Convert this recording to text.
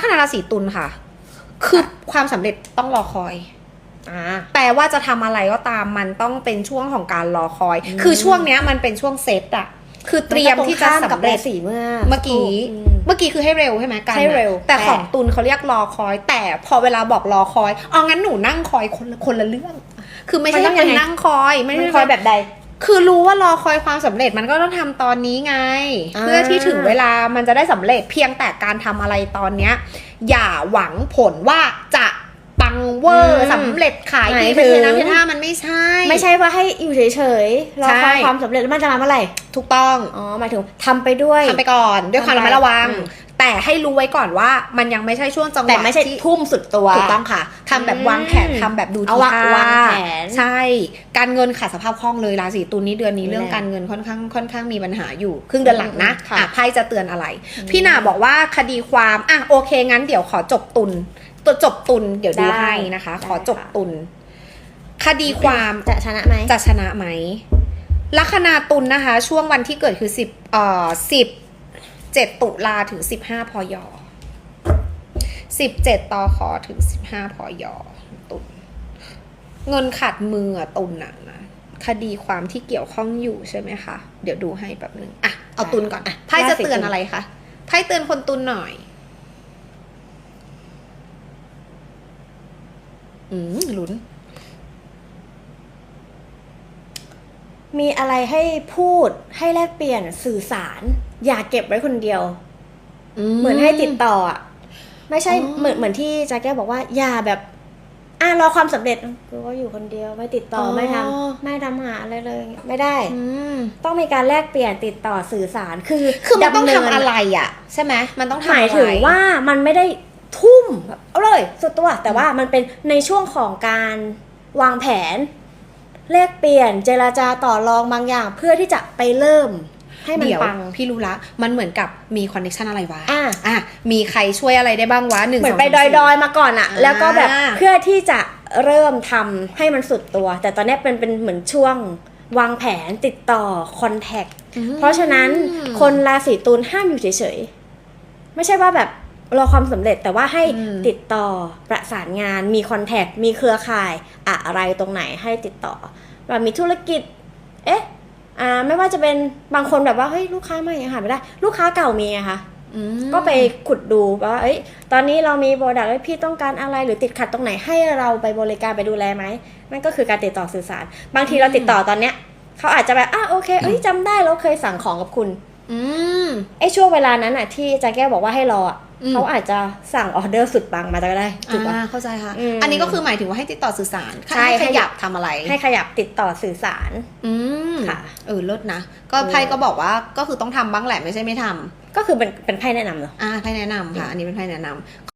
ลัคนาราศีตุลค่ะ คือความสำเร็จต้องรอคอยอ่าแปลว่าจะทำอะไรก็ตามมันต้องเป็นช่วงของการรอคอยอืมคือช่วงเนี้ยมันเป็นช่วงเซตอะคือเตรียมที่จะนก็ตรงข้ากับสำเร็จราศีเมื่อเมื่อกี้อืมเมื่อกี้คือให้เร็วใช่ไหมกันให้เร็ว แต่แต่ของตุลเขาเรียกรอคอย แต่พอเวลาบอกรอคอยอ๋องั้นหนูนั่งคอยคนละคนละเรื่อง คือไม่ใช่มันต้องยังไงนั่งคอยไม่มันใช่คอยแบบใด คือรู้ว่ารอคอยความสำเร็จมันก็ต้องทำตอนนี้ไงอ่าเพื่อที่ถึงเวลามันจะได้สำเร็จเพียงแต่การทำอะไรตอนเนี้ย อย่าหวังผลว่าจะปังเวอร์สำเร็จขายหดีมายเป็นเทถึงน้ำเทท่ามันไม่ใช่ ไม่ใช่ว่าให้อยู่เฉยๆรอใช่คอยความสำเร็จแล้วมันจะมาเมื่อไหร่ถูกต้องอ๋อหมายถึงทำไปด้วยทำไปก่อนด้วยความระมัดระวังอืม แต่ให้รู้ไว้ก่อนว่ามันยังไม่ใช่ช่วงจังหวะแต่ไม่ใช่ที่ทุ่มสุดตัวถูกต้องค่ะทำแบบวางแผนอืมทำแบบดูเอาทีวางท่าวางแผนใช่ การเงินขาดสภาพคล่องเลยราศีตุลนี้เดือนนี้นี่แหละเรื่องการเงินค่อนข้างค่อนข้างมีปัญหาอยู่ ครึ่งเดือนหลังนะค่ะอะไพ่จะเตือนอะไร พี่หนาบอกว่าคดีความอะโอเคงั้นเดี๋ยวขอจบตุนตัวจบตุนเดี๋ยวดูได้ให้นะคะได้ขอจบค่ะตุนคดีความจะชนะไหมจะชนะไหมลัคนาตุลนะคะ ช่วงวันที่เกิดคือสิบเอ่อสิบ เจ็ดตุลาถึงสิบห้าพยสิบเจ็ดตอขอถึงสิบห้าพย ตุลเงินขาดมืออะตุลน่ะนะคดีความที่เกี่ยวข้องอยู่ใช่ไหมคะ เดี๋ยวดูให้แบบนึง อะ เอาตุลก่อนอะไพ่จะเตือนอะไรคะไพ่เตือนคนตุลหน่อยอืมลุ้น มีอะไรให้พูดให้แลกเปลี่ยนสื่อสาร อย่าเก็บไว้คนเดียว เหมือนให้ติดต่ออะไม่ใช่อ๋อเหมือนเหมือนที่จาแก้วบอกว่า อย่าแบบ อะรอความสำเร็จกูก็อยู่คนเดียวไม่ติดต่ออไม่ทำไม่ทำหาอะไรเลย ไม่ได้อืมต้องมีการแลกเปลี่ยนติดต่อสื่อสารคือคือมันต้องดำเนิทำอะไรอะ ใช่ไหมมันต้องทำหอะไรมายถึงว่ามันไม่ได้ทุ่มแบบเอาเลยสุดตัวแต่ว่ามันเป็นในช่วงของการวางแผน แลกเปลี่ยนเจราจาต่อรองบางอย่าง เพื่อที่จะไปเริ่มให้มันเดี๋ยวปังพี่รู้ละ มันเหมือนกับมีคอนเนคชันอะไรวะอะอะมีใครช่วยอะไรได้บ้างวะหนึ่งเหมือนสงไปสามดสี่อยๆมาก่อนอะอ่าแล้วก็แบบเพื่อที่จะเริ่มทำให้มันสุดตัว แต่ตอนเนี้ยเป็นเป็นเหมือนช่วงวางแผนติดต่อคอนแทคอืมเพราะฉะนั้นคนราศีตุลห้ามอยู่เฉยๆ ไม่ใช่ว่าแบบ รอความสำเร็จแต่ว่าให้อืมติดต่อประสานงาน มีคอนแทค มีเครือข่าย อะไรตรงไหนให้ติดต่อแบบมีธุรกิจ เอ๊ะอ่าไม่ว่าจะเป็นบางคนแบบว่าเฮ้ยลูกค้าใหม่ยังหาไม่ได้ ลูกค้าเก่ามีไงคะอืมก็ไปขุดดูว่าเอ้ย ตอนนี้เรามีโปรดักต์พี่ต้องการอะไรหรือติดขัดตรงไหนให้เราไปบริการไปดูแลไหมนั่นก็คือการติดต่อสื่อสาร บางทีเราติดต่อตอนเนี้ยเขาอาจจะแบบอะโอเคเอ้ยจำได้เราเคยสั่งของกับคุณ อืมไอ้ช่วงเวลานั้นอะ ที่จาแก้วบอกว่าให้รออะอืม เขาอาจจะสั่งออเดอร์สุดปังมาก็ได้ถูกปะอ่าเข้าใจค่ะอืมอันนี้ก็คือหมายถึงว่าให้ติดต่อสื่อสารใช่ห้ขยับทำอะไร ให้ขยับติดต่อสื่อสาร อืมค่ะ เออลดนะ ก็เออไพ่ก็บอกว่าก็คือต้องทำบ้างแหละไม่ใช่ไม่ทำก็คือเป็นเป็นไพ่แนะนำเหรออ่าไพ่แนะนำค่ะ อันนี้เป็นไพ่แนะนำ